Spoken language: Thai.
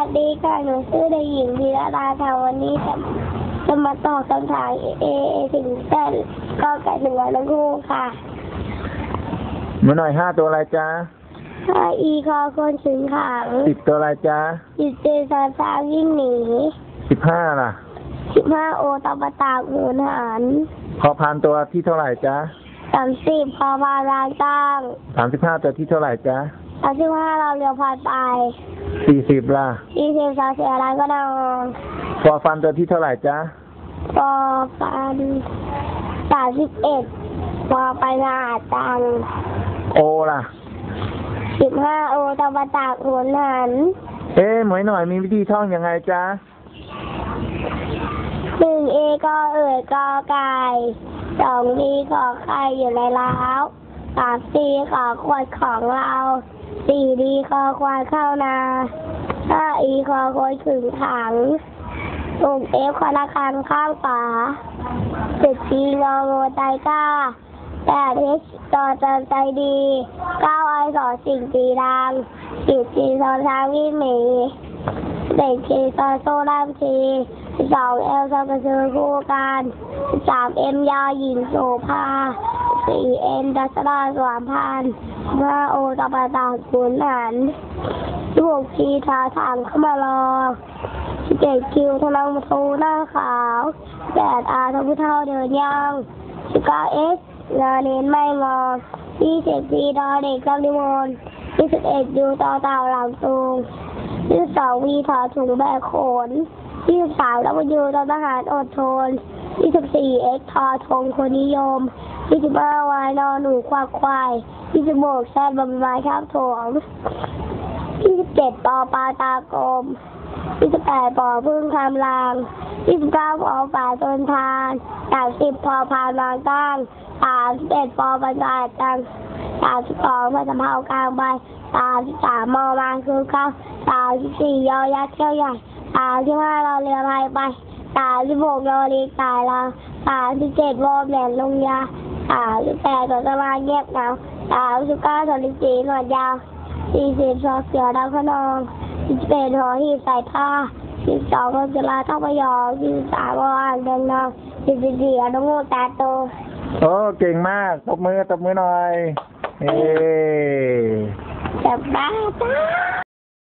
วัสดีค่ะ หนูชื่อเด็กหญิงวีระดาค่ะวันนี้จะจะมาตอบคำถามเอเอถึงเส้นก็ไก่หนึ่งร้อยละคู่ค่ะมาหน่อยห้าตัวอะไรจ๊ะถ้าอีคอคนถึงขังสิบตัวอะไรจ๊ะจิตเจสาสาวิ่งหนีสิบห้าล่ะสิบห้าโอตบตากหมูนหันพอพานตัวที่เท่าไหร่จ๊ะสามสิบพอพาลางตั้งสามสิบห้าตัวที่เท่าไหร่จ๊ะ สามสิบห้าเราเรียวพานไปสี่สิบล่ะยี่สิบสามสิบอะไรก็นองพอฟันตัวที่เท่าไหร่จ๊ะพอพันสามสิบเอ็ดพอไปงานตังโอล่ะสิบห้าโอตบตากหมุนหันเอ๊ะหมวยหน่อยมีวิธีท่องยังไงจ๊ะหนึ่งเอก็เอ่ยก็ไก่สองดีขอไข่อยู่ในล้าว สามสีขอขวดของเราสี่ดีขอควายเข้านาห้าอีขอโคยขึงถังหกเอฟคอละคันข้างฝาเจ็ดจีงองูใจกล้าแปดเอชต่อจนใจดีเก้าไอสอสิ่งจีดังสิบจีซอช้างวิ่งหมีเด็กทีซอโซลามทีสองเอลซากระซือคู่กันสามเอ็มยาหญิงโสภา สี่เอ็นดัสดาสวามพันธ์ห้าโอตบะตาขุนหันสิบหกทีทาทางเข้ามารอสิเจ็ดคิวทนังมาทูหน้าขาวแปดอาทพุเท่าเดินย่างสิบเก้าเอสงานเน้นไม่งอยี่สิบทีดอเด็กรับนิมนยี่สิบเอ็ดยูต่อเต่าหลังตูงยี่สิบสองวีถอถุงแบกขนยี่สิบสามแล้วยูตทหารอดทน ยี่สิบสี่เอ็กทอทงคนนิยมยี่สิบห้าวายนอหนูควากควายยี่สิบหกแซดบำไม้ข้ามถวงยี่สิบเจ็ดปอปลาตากลมยี่สิบแปดปอพึ่งคำรางยี่สิบเก้าปอป่าต้นทานสามสิบพอพานวางตั้งสามสิบเอ็ดปอบรรดาตังสามสิบสองพระสำเภากลางใบสามสิบสามมอมาคือเข้าสามสิบสี่ยอยักษ์เที่ยวใหญ่สามสิบห้าเราเรือพายไป สามสิบหกยอลีตายเราสามสิบเจ็ดวอมแหลนลงยาสามสิบแปดตัวสมาเงียบเหงาสามสิบเก้าสามสิบสี่หนวดยาวสี่สิบสองเสือดาวขนองสิบเอ็ดหอหีบใส่ผ้าสิบสองก็จะลาท่าพยองสิบสามวอ่างแดงนองสิบสี่อนุโมตาโตโอ้เก่งมากตบมือตบมือหน่อยเอ๊จะบ้าจ้า